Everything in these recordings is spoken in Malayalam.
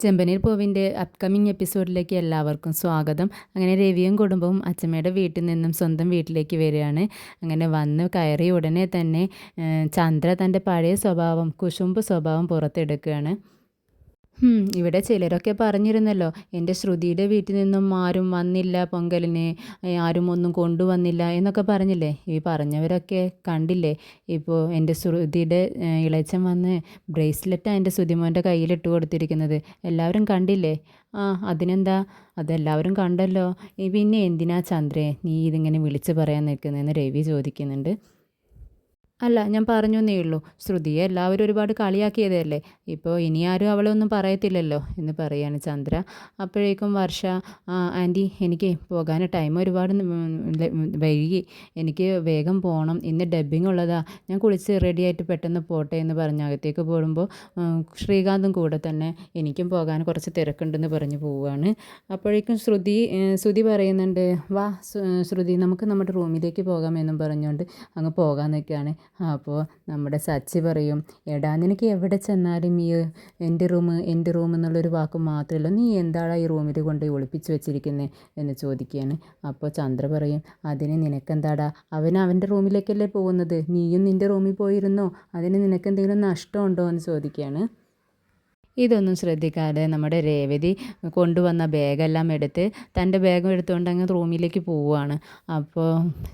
ചെമ്പനീർ പൂവിന്റെ അപ്കമിങ് എപ്പിസോഡിലേക്ക് എല്ലാവർക്കും സ്വാഗതം. അങ്ങനെ രവിയും കുടുംബവും അച്ഛമ്മയുടെ വീട്ടിൽ നിന്നും സ്വന്തം വീട്ടിലേക്ക് വരികയാണ്. അങ്ങനെ വന്ന് കയറി ഉടനെ തന്നെ ചന്ദ്ര തന്റെ പഴയ സ്വഭാവം കുശുമ്പ് സ്വഭാവം പുറത്തെടുക്കുകയാണ്. ഇവിടെ ചിലരൊക്കെ പറഞ്ഞിരുന്നല്ലോ എന്റെ ശ്രുതിയുടെ വീട്ടിൽ നിന്നും ആരും വന്നില്ല പൊങ്കലിന് ആരും ഒന്നും കൊണ്ടുവന്നില്ല എന്നൊക്കെ പറഞ്ഞില്ലേ? ഈ പറഞ്ഞവരൊക്കെ കണ്ടില്ലേ? ഇപ്പോൾ എന്റെ ശ്രുതിയുടെ ഇളച്ചൻ വന്ന് ബ്രേസ്ലെറ്റാണ് എന്റെ ശ്രുതിമോന്റെ കയ്യിലിട്ട് കൊടുത്തിരിക്കുന്നത്. എല്ലാവരും കണ്ടില്ലേ? ആ അതിനെന്താ? അതെല്ലാവരും കണ്ടല്ലോ. പിന്നെ എന്തിനാ ചന്ദ്രേ നീ ഇതിങ്ങനെ വിളിച്ച് പറയാൻ നിൽക്കുന്നതെന്ന് രവി ചോദിക്കുന്നുണ്ട്. അല്ല ഞാൻ പറഞ്ഞു എന്നേ ഉള്ളൂ. ശ്രുതിയെ എല്ലാവരും ഒരുപാട് കളിയാക്കിയതല്ലേ? ഇപ്പോൾ ഇനി ആരും അവളെ ഒന്നും പറയത്തില്ലല്ലോ എന്ന് പറയാണ് ചന്ദ്ര. അപ്പോഴേക്കും വർഷ ആന്റി എനിക്ക് പോകാൻ ടൈം ഒരുപാട് വൈകി. എനിക്ക് വേഗം പോകണം ഇന്ന് ഡബ്ബിംഗ് ഉള്ളതാ. ഞാൻ കുളിച്ച് റെഡിയായിട്ട് പെട്ടെന്ന് പോട്ടെ എന്ന് പറഞ്ഞ് അകത്തേക്ക് പോകുമ്പോൾ ശ്രീകാന്തും കൂടെ തന്നെ എനിക്കും പോകാൻ കുറച്ച് തിരക്കുണ്ടെന്ന് പറഞ്ഞ് പോവുകയാണ്. അപ്പോഴേക്കും ശ്രുതി ശ്രുതി പറയുന്നുണ്ട് വാ ശ്രുതി നമുക്ക് നമ്മുടെ റൂമിലേക്ക് പോകാമെന്നും പറഞ്ഞുകൊണ്ട് അങ്ങ് പോകാൻ നിൽക്കുകയാണ്. അപ്പോൾ നമ്മുടെ സച്ചി പറയും എടാ നിനക്ക് എവിടെ ചെന്നാലും ഈ എന്റെ റൂം എന്റെ റൂം എന്നുള്ളൊരു വാക്ക് മാത്രമല്ല നീ എന്താണ് ഈ റൂമിൽ കൊണ്ട് ഒളിപ്പിച്ച് വെച്ചിരിക്കുന്നത് എന്ന് ചോദിക്കുകയാണ്. അപ്പോൾ ചന്ദ്ര പറയും അതിന് നിനക്കെന്താടാ? അവൻ അവന്റെ റൂമിലേക്കല്ലേ പോകുന്നത്? നീയും നിന്റെ റൂമിൽ പോയിരുന്നോ? അതിന് നിനക്കെന്തെങ്കിലും നഷ്ടമുണ്ടോ? എന്ന് ചോദിക്കുകയാണ്. ഇതൊന്നും ശ്രദ്ധിക്കാതെ നമ്മുടെ രേവതി കൊണ്ടുവന്ന ബാഗെല്ലാം എടുത്ത് തന്റെ ബാഗും എടുത്തുകൊണ്ട് അങ്ങ് റൂമിലേക്ക് പോവുകയാണ്. അപ്പോൾ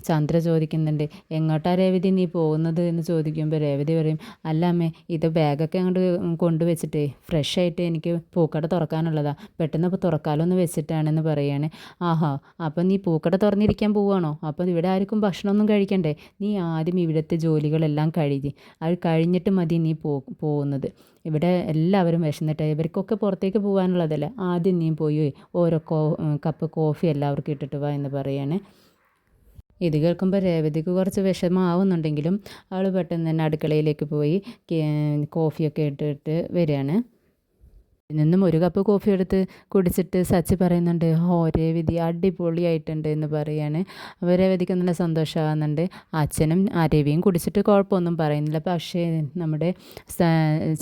ചന്ദ്ര ചോദിക്കുന്നുണ്ട് എങ്ങോട്ടാ രേവതി നീ പോകുന്നത്? എന്ന് ചോദിക്കുമ്പോൾ രേവതി പറയും അല്ല അമ്മേ ഇത് ബാഗൊക്കെ അങ്ങോട്ട് കൊണ്ടുവച്ചിട്ട് ഫ്രഷ് ആയിട്ട് എനിക്ക് പൂക്കട തുറക്കാനുള്ളതാ. പെട്ടെന്ന് അപ്പോൾ തുറക്കാലോ എന്ന് വെച്ചിട്ടാണെന്ന് പറയുകയാണ് ആഹാ അപ്പം നീ പൂക്കട തുറന്നിരിക്കാൻ പോവുകയാണോ? അപ്പം ഇവിടെ ആർക്കും ഭക്ഷണമൊന്നും കഴിക്കണ്ടേ? നീ ആദ്യം ഇവിടുത്തെ ജോലികളെല്ലാം കഴുകി. അത് കഴിഞ്ഞിട്ട് മതി നീ പോ പോകുന്നത്. ഇവിടെ എല്ലാവരും വിശന്നിട്ട് ഇവർക്കൊക്കെ പുറത്തേക്ക് പോകാനുള്ളതല്ലേ? ആദ്യം നീ പോയി ഓരോ കോ കപ്പ് കോഫി എല്ലാവർക്കും ഇട്ടിട്ട് വാ എന്ന് പറയാണ്. ഇത് കേൾക്കുമ്പോൾ രേവതിക്ക് കുറച്ച് വിഷമമാവുന്നുണ്ടെങ്കിലും അവൾ പെട്ടെന്ന് തന്നെ അടുക്കളയിലേക്ക് പോയി കോഫിയൊക്കെ ഇട്ടിട്ട് വരികയാണ്. നിന്നും ഒരു കപ്പ് കോഫി എടുത്ത് കുടിച്ചിട്ട് സച്ചി പറയുന്നുണ്ട് ഓ രേവതി അടിപൊളിയായിട്ടുണ്ട് എന്ന് പറയാണ്. അപ്പോൾ രേവതിക്ക് നല്ല സന്തോഷമാകുന്നുണ്ട് അച്ഛനും ആ രവിയും കുടിച്ചിട്ട് കുഴപ്പമൊന്നും പറയുന്നില്ല. പക്ഷേ നമ്മുടെ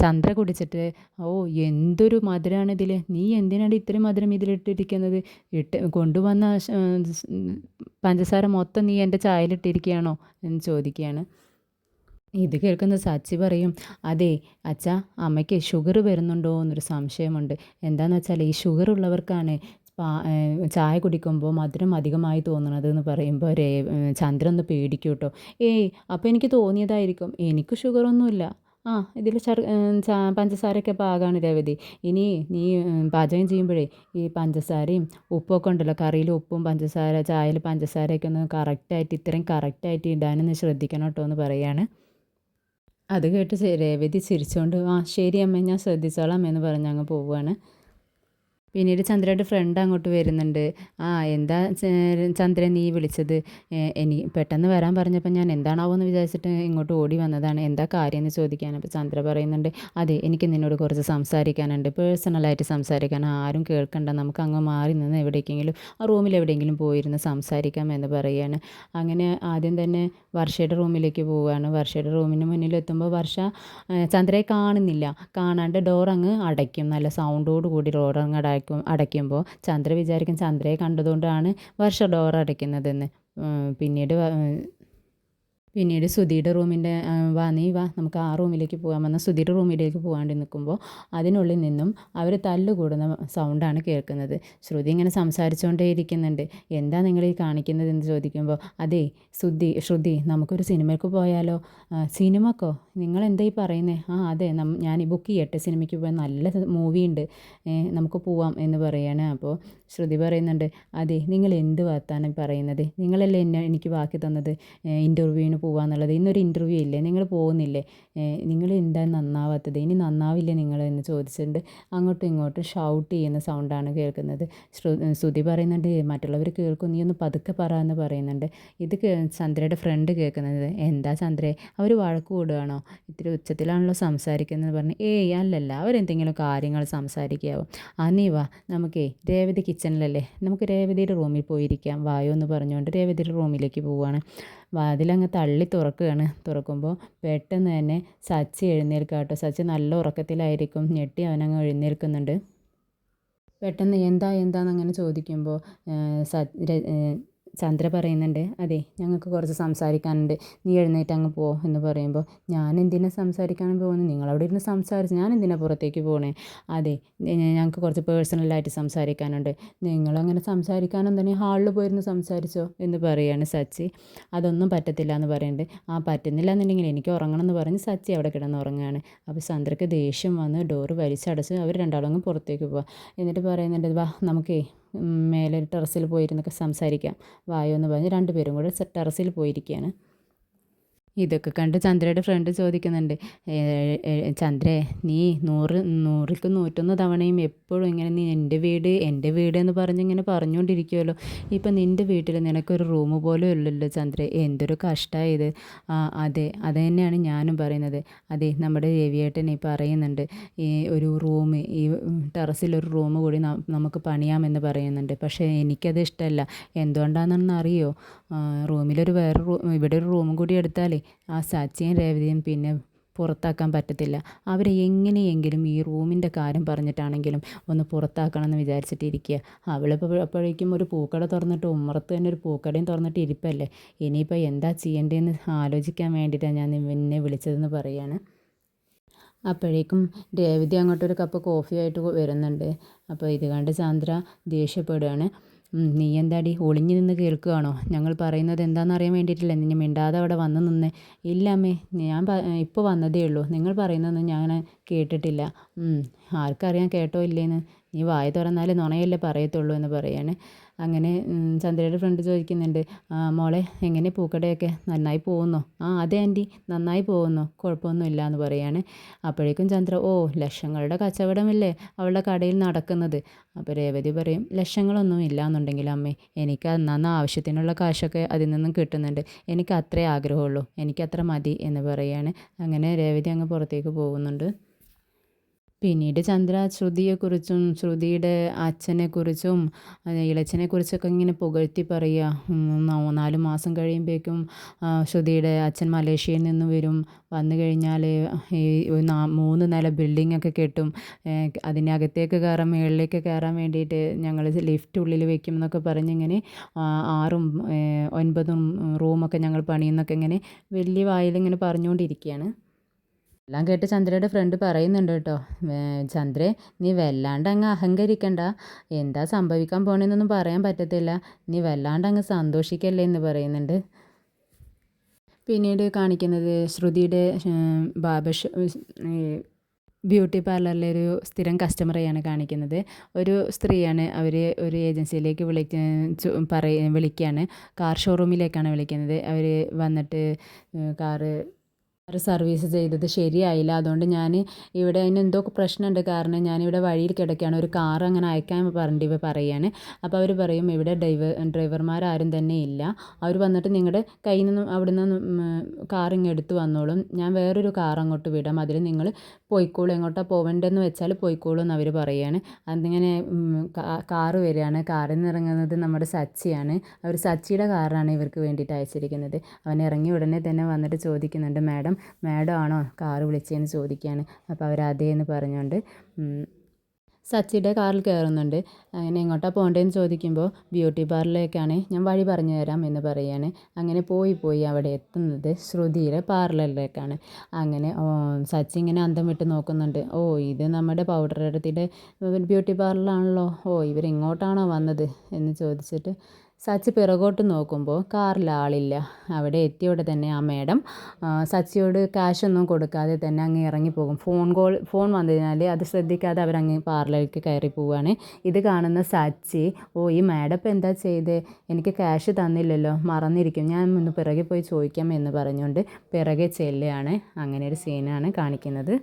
ചന്ദ്ര കുടിച്ചിട്ട് ഓ എന്തൊരു മധുരമാണ് ഇതിൽ നീ എന്തിനാണ് ഇത്രയും മധുരം ഇതിലിട്ടിരിക്കുന്നത്? ഇട്ട് കൊണ്ടുവന്ന പഞ്ചസാര മൊത്തം നീ എന്റെ ചായയിലിട്ടിരിക്കുകയാണോ? എന്ന് ചോദിക്കുകയാണ്. ഇത് കേൾക്കുന്ന സച്ചി പറയും അതെ അച്ഛാ അമ്മയ്ക്ക് ഷുഗർ വരുന്നുണ്ടോ എന്നൊരു സംശയമുണ്ട്. എന്താണെന്ന് വെച്ചാൽ ഈ ഷുഗർ ഉള്ളവർക്കാണ് ചായ കുടിക്കുമ്പോൾ മധുരം അധികമായി തോന്നണത് എന്ന് പറയുമ്പോൾ രേ ചന്ദ്രൻ ഒന്ന് പേടിക്കും കേട്ടോ ഏയ് അപ്പോൾ എനിക്ക് തോന്നിയതായിരിക്കും എനിക്ക് ഷുഗറൊന്നുമില്ല ആ ഇതിൽ ചെറു പഞ്ചസാരയൊക്കെ പാകമാണ് രവതി. ഇനി നീ പാചകം ചെയ്യുമ്പോഴേ ഈ പഞ്ചസാരയും ഉപ്പൊക്കെ ഉണ്ടല്ലോ കറിയിൽ ഉപ്പും പഞ്ചസാര ചായയിൽ പഞ്ചസാരയൊക്കെ ഒന്ന് കറക്റ്റായിട്ട് ഇത്രയും കറക്റ്റായിട്ട് ഇടാനൊന്ന് ശ്രദ്ധിക്കണം കേട്ടോ എന്ന് പറയുകയാണ് അത് കേട്ട് രേവതി ചിരിച്ചുകൊണ്ട് ആ ശരി അമ്മ ഞാൻ ശ്രദ്ധിച്ചോളാം എന്ന് പറഞ്ഞ് അങ്ങ് പോവുകയാണ് പിന്നീട് ചന്ദ്രയുടെ ഫ്രണ്ട് അങ്ങോട്ട് വരുന്നുണ്ട്. ആ എന്താ ചന്ദ്രൻ നീ വിളിച്ചത്? എനി പെട്ടെന്ന് വരാൻ പറഞ്ഞപ്പോൾ ഞാൻ എന്താണാവോ എന്ന് വിചാരിച്ചിട്ട് ഇങ്ങോട്ട് ഓടി വന്നതാണ്. എന്താ കാര്യം എന്ന് ചോദിക്കാൻ അപ്പോൾ ചന്ദ്ര പറയുന്നുണ്ട് അതെ എനിക്ക് നിന്നോട് കുറച്ച് സംസാരിക്കാനുണ്ട്. പേഴ്സണലായിട്ട് സംസാരിക്കാൻ ആരും കേൾക്കണ്ട. നമുക്ക് അങ്ങ് മാറി നിന്ന് എവിടേക്കെങ്കിലും ആ റൂമിൽ എവിടെയെങ്കിലും പോയിരുന്ന് സംസാരിക്കാം എന്ന് പറയുകയാണ് അങ്ങനെ ആദ്യം തന്നെ വർഷയുടെ റൂമിലേക്ക് പോവുകയാണ് വർഷയുടെ റൂമിന് മുന്നിൽ എത്തുമ്പോൾ വർഷ ചന്ദ്രയെ കാണുന്നില്ല. കാണാണ്ട് ഡോർ അങ്ങ് അടയ്ക്കും. നല്ല സൗണ്ടോട് കൂടി ഡോർ അങ്ങ് അട അടയ്ക്കും അടയ്ക്കുമ്പോൾ ചന്ദ്ര വിചാരിക്കും ചന്ദ്രയെ കണ്ടതുകൊണ്ടാണ് വർഷ ഡോർ അടയ്ക്കുന്നതെന്ന്. പിന്നീട് പിന്നീട് സുധിയുടെ റൂമിന്റെ വാ നീ വാ നമുക്ക് ആ റൂമിലേക്ക് പോകാൻ വന്ന സുധിയുടെ റൂമിലേക്ക് പോകാണ്ട് നിൽക്കുമ്പോൾ അതിനുള്ളിൽ നിന്നും അവർ തല്ലുകൂടുന്ന സൗണ്ടാണ് കേൾക്കുന്നത്. ശ്രുതി ഇങ്ങനെ സംസാരിച്ചുകൊണ്ടേ ഇരിക്കുന്നുണ്ട്. എന്താ നിങ്ങൾ ഈ കാണിക്കുന്നത് എന്ന് ചോദിക്കുമ്പോൾ അതേ ശ്രുതി ശ്രുതി നമുക്കൊരു സിനിമയ്ക്ക് പോയാലോ? സിനിമക്കോ? നിങ്ങൾ എന്താ ഈ പറയുന്നത് ആ അതെ ഞാൻ ബുക്ക് ചെയ്യട്ടെ സിനിമയ്ക്ക് പോയാൽ നല്ല മൂവി ഉണ്ട് നമുക്ക് പോവാം എന്ന് പറയാണ്. അപ്പോൾ ശ്രുതി പറയുന്നുണ്ട് അതെ നിങ്ങൾ എന്ത് വാർത്താനം പറയുന്നത്? നിങ്ങളല്ലേ എന്നെ എനിക്ക് ബാക്കി തന്നത്? ഇന്റർവ്യൂവിന് പോവാന്നുള്ളത്. ഇന്നൊരു ഇന്റർവ്യൂ ഇല്ലേ? നിങ്ങൾ പോകുന്നില്ലേ? നിങ്ങൾ എന്താ നന്നാവാത്തത്? ഇനി നന്നാവില്ലേ നിങ്ങൾ എന്ന് ചോദിച്ചിട്ടുണ്ട്. അങ്ങോട്ടും ഇങ്ങോട്ടും ഷൗട്ട് ചെയ്യുന്ന സൗണ്ടാണ് കേൾക്കുന്നത്. ശ്രുതി പറയുന്നുണ്ട് മറ്റുള്ളവർ കേൾക്കും നീ ഒന്ന് പതുക്കെ പറ എന്ന് പറയുന്നുണ്ട്. ഇത് ചന്ദ്രയുടെ ഫ്രണ്ട് കേൾക്കുന്നത്. എന്താ ചന്ദ്രയെ അവർ വഴക്ക് കൂടുകയാണോ? ഇത്തിരി ഉച്ചത്തിലാണല്ലോ സംസാരിക്കുന്നത് പറഞ്ഞ്. ഏയ് അല്ലല്ല. അവരെന്തെങ്കിലും കാര്യങ്ങൾ സംസാരിക്കാവും? അന്നീ വാ. നമുക്കേ രേവതി കിച്ചണിലല്ലേ നമുക്ക് രേവതിയുടെ റൂമിൽ പോയിരിക്കാം. വായോ എന്ന് പറഞ്ഞുകൊണ്ട് രേവതിയുടെ റൂമിലേക്ക് പോവുകയാണ് വാതിലങ്ങ് തള്ളി തുറക്കുകയാണ്. തുറക്കുമ്പോൾ പെട്ടെന്ന് തന്നെ സച്ചി എഴുന്നേൽക്കുക കേട്ടോ. സച്ചി നല്ല ഉറക്കത്തിലായിരിക്കും. ഞെട്ടി അവനങ്ങ് എഴുന്നേൽക്കുന്നുണ്ട്. പെട്ടെന്ന് എന്താ എന്താന്ന് അങ്ങനെ ചോദിക്കുമ്പോൾ ചന്ദ്ര പറയുന്നുണ്ട് അതെ ഞങ്ങൾക്ക് കുറച്ച് സംസാരിക്കാനുണ്ട്. നീ എഴുന്നേറ്റ് അങ്ങ് പോ എന്ന് പറയുമ്പോൾ ഞാൻ എന്തിനാ സംസാരിക്കാൻ പോകുന്നത്? നിങ്ങളവിടെ ഇരുന്ന് സംസാരിച്ച് ഞാൻ എന്തിനാ പുറത്തേക്ക് പോകണേ അതെ ഞങ്ങൾക്ക് കുറച്ച് പേഴ്സണലായിട്ട് സംസാരിക്കാനുണ്ട്. നിങ്ങളങ്ങനെ സംസാരിക്കാനുണ്ടെങ്കിൽ ഹാളിൽ പോയിരുന്ന് സംസാരിച്ചോ? എന്ന് പറയുകയാണ് സച്ചി. അതൊന്നും പറ്റത്തില്ല എന്ന് പറയുന്നുണ്ട്. ആ പറ്റുന്നില്ല എന്നുണ്ടെങ്കിൽ എനിക്ക് ഉറങ്ങണം എന്ന് പറഞ്ഞ് സച്ചി അവിടെ കിടന്ന് ഉറങ്ങുകയാണ്. അപ്പോൾ ചന്ദ്രക്ക് ദേഷ്യം വന്ന് ഡോറ് വലിച്ചടച്ച് അവർ രണ്ടാളും പുറത്തേക്ക് പോവാം. എന്നിട്ട് പറയുന്നുണ്ട് വാ നമുക്കേ മേലെ ടെറസിൽ പോയിരുന്നൊക്കെ സംസാരിക്കാം. വായോ എന്ന് പറഞ്ഞ് രണ്ടുപേരും കൂടെ ടെറസിൽ പോയിരിക്കുകയാണ് ഇതൊക്കെ കണ്ട് ചന്ദ്രയുടെ ഫ്രണ്ട് ചോദിക്കുന്നുണ്ട് ചന്ദ്രേ നീ നൂറ് നൂറിക്ക് നൂറ്റൊന്ന് തവണയും എപ്പോഴും ഇങ്ങനെ നീ എന്റെ വീട് എന്റെ വീട് എന്ന് പറഞ്ഞിങ്ങനെ പറഞ്ഞുകൊണ്ടിരിക്കുമല്ലോ ഇപ്പം നിന്റെ വീട്ടിൽ നിനക്കൊരു റൂം പോലും ഇല്ലല്ലോ ചന്ദ്ര. എന്തൊരു കഷ്ടമായത് ആ അതെ അത് തന്നെയാണ് ഞാനും പറയുന്നത്. അതെ നമ്മുടെ രവിയേട്ടൻ ഈ പറയുന്നുണ്ട് ഈ ഒരു റൂം ഈ ടെറസിലൊരു റൂം കൂടി നമുക്ക് പണിയാമെന്ന് പറയുന്നുണ്ട്. പക്ഷേ എനിക്കത് ഇഷ്ടമല്ല. എന്തുകൊണ്ടാണെന്ന് അറിയോ റൂമിലൊരു വേറെ റൂം ഇവിടെ ഒരു റൂം കൂടി എടുത്താലേ ആ സച്ചിയും രേവതിയും പിന്നെ പുറത്താക്കാൻ പറ്റത്തില്ല. അവരെ എങ്ങനെയെങ്കിലും ഈ റൂമിന്റെ കാര്യം പറഞ്ഞിട്ടാണെങ്കിലും ഒന്ന് പുറത്താക്കണം എന്ന് വിചാരിച്ചിട്ടിരിക്കുക അവളിപ്പോൾ അപ്പോഴേക്കും ഒരു പൂക്കട തുറന്നിട്ട് ഉമ്മറത്ത് തന്നെ ഒരു പൂക്കടയും തുറന്നിട്ട് ഇരിപ്പല്ലേ? ഇനിയിപ്പോൾ എന്താ ചെയ്യേണ്ടതെന്ന് ആലോചിക്കാൻ വേണ്ടിയിട്ടാണ് ഞാൻ നിന്നെ വിളിച്ചതെന്ന് പറയുകയാണ് അപ്പോഴേക്കും രേവതി അങ്ങോട്ടൊരു കപ്പ് കോഫിയായിട്ട് വരുന്നുണ്ട്. അപ്പോൾ ഇത് കണ്ട് ചന്ദ്ര ദേഷ്യപ്പെടുകയാണ് നീ എന്താടി ഒളിഞ്ഞു നിന്ന് കേൾക്കുകയാണോ? ഞങ്ങൾ പറയുന്നത് എന്താണെന്ന് അറിയാൻ വേണ്ടിയിട്ടില്ല? നിന്നെ മിണ്ടാതെ അവിടെ വന്ന് നിന്ന്. ഇല്ല അമ്മേ ഞാൻ ഇപ്പോൾ വന്നതേ ഉള്ളൂ. നിങ്ങൾ പറയുന്നതൊന്നും ഞാൻ കേട്ടിട്ടില്ല. ആർക്കറിയാം കേട്ടോ ഇല്ലേന്ന്. നീ വായ തുറന്നാലേ നുണയല്ലേ പറയത്തുള്ളൂ എന്ന് പറയാണ്. അങ്ങനെ ചന്ദ്രയുടെ ഫ്രണ്ട് ചോദിക്കുന്നുണ്ട് മോളെ എങ്ങനെ പൂക്കടയൊക്കെ നന്നായി പോകുന്നോ? ആ അതെ ആന്റി നന്നായി പോകുന്നു കുഴപ്പമൊന്നുമില്ല എന്ന് പറയാണ്. അപ്പോഴേക്കും ചന്ദ്ര ഓ ലക്ഷങ്ങളുടെ കച്ചവടമല്ലേ അവളുടെ കടയിൽ നടക്കുന്നത്? അപ്പോൾ രേവതി പറയും ലക്ഷങ്ങളൊന്നും ഇല്ല എന്നുണ്ടെങ്കിൽ അമ്മേ എനിക്ക് നന്ന ആവശ്യത്തിനുള്ള കാശൊക്കെ അതിൽ നിന്നും കിട്ടുന്നുണ്ട്. എനിക്ക് അത്രേ ആഗ്രഹമുള്ളൂ എനിക്കത്ര മതി എന്ന് പറയാണ്. അങ്ങനെ രേവതി അങ്ങ് പുറത്തേക്ക് പോകുന്നുണ്ട്. പിന്നീട് ചന്ദ്ര ശ്രുതിയെക്കുറിച്ചും ശ്രുതിയുടെ അച്ഛനെക്കുറിച്ചും ഇളച്ചനെക്കുറിച്ചൊക്കെ ഇങ്ങനെ പുകഴ്ത്തി പറയുക. നാല് മാസം കഴിയുമ്പോഴേക്കും ശ്രുതിയുടെ അച്ഛൻ മലേഷ്യയിൽ നിന്ന് വരും. വന്നു കഴിഞ്ഞാൽ ഈ മൂന്ന് നില ബിൽഡിംഗ് ഒക്കെ കെട്ടും അതിനകത്തേക്ക് കയറാൻ മുകളിലേക്ക് കയറാൻ വേണ്ടിയിട്ട് ഞങ്ങൾ ലിഫ്റ്റ് ഉള്ളിൽ വെക്കും എന്നൊക്കെ പറഞ്ഞിങ്ങനെ ആറും ഒൻപതും റൂമൊക്കെ ഞങ്ങൾ പണിയുന്നൊക്കെ ഇങ്ങനെ വലിയ വായിലിങ്ങനെ പറഞ്ഞുകൊണ്ടിരിക്കുകയാണ്. എല്ലാം കേട്ട് ചന്ദ്രയുടെ ഫ്രണ്ട് പറയുന്നുണ്ട് കേട്ടോ. ചന്ദ്രെ നീ വല്ലാണ്ട് അങ്ങ് അഹങ്കരിക്കണ്ട. എന്താ സംഭവിക്കാൻ പോണെന്നൊന്നും പറയാൻ പറ്റത്തില്ല. നീ വല്ലാണ്ട് അങ്ങ് സന്തോഷിക്കല്ലേ എന്ന് പറയുന്നുണ്ട്. പിന്നീട് കാണിക്കുന്നത് ശ്രുതിയുടെ ബാബ ബ്യൂട്ടി പാർലറിലെ ഒരു സ്ഥിരം കസ്റ്റമറെയാണ് കാണിക്കുന്നത്. ഒരു സ്ത്രീയാണ് അവർ ഒരു ഏജൻസിയിലേക്ക് വിളിക്ക പറയ വിളിക്കുകയാണ് കാർ ഷോറൂമിലേക്കാണ് വിളിക്കുന്നത്. അവർ വന്നിട്ട് കാറ് സർവീസ് ചെയ്തത് ശരിയായില്ല. അതുകൊണ്ട് ഞാൻ ഇവിടെ അതിന് എന്തൊക്കെ പ്രശ്നമുണ്ട്. കാരണം ഞാനിവിടെ വഴിയിൽ കിടക്കുകയാണ്. ഒരു കാർ അങ്ങനെ അയക്കാൻ പറഞ്ഞിട്ട് ഇവ പറയുകയാണ് അപ്പോൾ അവർ പറയും ഇവിടെ ഡ്രൈവർ ഡ്രൈവർമാരാരും തന്നെ ഇല്ല. അവർ വന്നിട്ട് നിങ്ങളുടെ കയ്യിൽ നിന്നും അവിടെ നിന്ന് കാർ ഇങ്ങ് എടുത്തു വന്നോളും. ഞാൻ വേറൊരു കാർ അങ്ങോട്ട് വിടാം. അതിൽ നിങ്ങൾ പോയിക്കോളൂ. എങ്ങോട്ടാണ് പോവേണ്ടതെന്ന് വെച്ചാൽ പോയിക്കോളൂ എന്ന് അവർ പറയുകയാണ് അതിങ്ങനെ കാറ് വരികയാണ്. കാറിൽ നിന്ന് ഇറങ്ങുന്നത് നമ്മുടെ സച്ചിയാണ്. അവർ സച്ചിയുടെ കാറാണ് ഇവർക്ക് വേണ്ടിയിട്ട് അയച്ചിരിക്കുന്നത്. അവൻ ഇറങ്ങി ഉടനെ തന്നെ വന്നിട്ട് ചോദിക്കുന്നുണ്ട് മാഡം മാഡം ആണോ കാറ് വിളിച്ചതെന്ന് ചോദിക്കുകയാണ്. അപ്പോൾ അവർ അതേ എന്ന് പറഞ്ഞുകൊണ്ട് സച്ചിയുടെ കാറിൽ കയറുന്നുണ്ട്. അങ്ങനെ എങ്ങോട്ടാണ് പോകേണ്ടതെന്ന് ചോദിക്കുമ്പോൾ ബ്യൂട്ടി പാർലറിലേക്കാണ് ഞാൻ വഴി പറഞ്ഞു തരാം എന്ന് പറയുകയാണ്. അങ്ങനെ പോയി പോയി അവിടെ എത്തുന്നത് ശ്രുതിയുടെ പാർലറിലേക്കാണ്. അങ്ങനെ സച്ചി ഇങ്ങനെ അന്തം വിട്ട് നോക്കുന്നുണ്ട്. ഓ ഇത് നമ്മുടെ പൗഡർ എടുത്തിട്ട് ബ്യൂട്ടി പാർലറാണല്ലോ ഓ ഇവരെങ്ങോട്ടാണോ വന്നത് എന്ന് ചോദിച്ചിട്ട് സച്ചി പിറകോട്ട് നോക്കുമ്പോൾ കാറിൽ ആളില്ല. അവിടെ എത്തിയോടെ തന്നെ ആ മേഡം സച്ചിയോട് ക്യാഷൊന്നും കൊടുക്കാതെ തന്നെ അങ്ങ് ഇറങ്ങിപ്പോകും. ഫോൺ കോൾ ഫോൺ വന്നതിനാൽ അത് ശ്രദ്ധിക്കാതെ അവരങ്ങ് പാർലറിലേക്ക് കയറി പോവുകയാണ്. ഇത് കാണുന്ന സച്ചി ഓ ഈ മാഡം ഇപ്പം എന്താ ചെയ്തേ? എനിക്ക് ക്യാഷ് തന്നില്ലല്ലോ മറന്നിരിക്കും. ഞാൻ ഒന്ന് പിറകെ പോയി ചോദിക്കാം എന്ന് പറഞ്ഞുകൊണ്ട് പിറകെ ചെല്ലുകയാണ്. അങ്ങനെ ഒരു സീനാണ് കാണിക്കുന്നത്.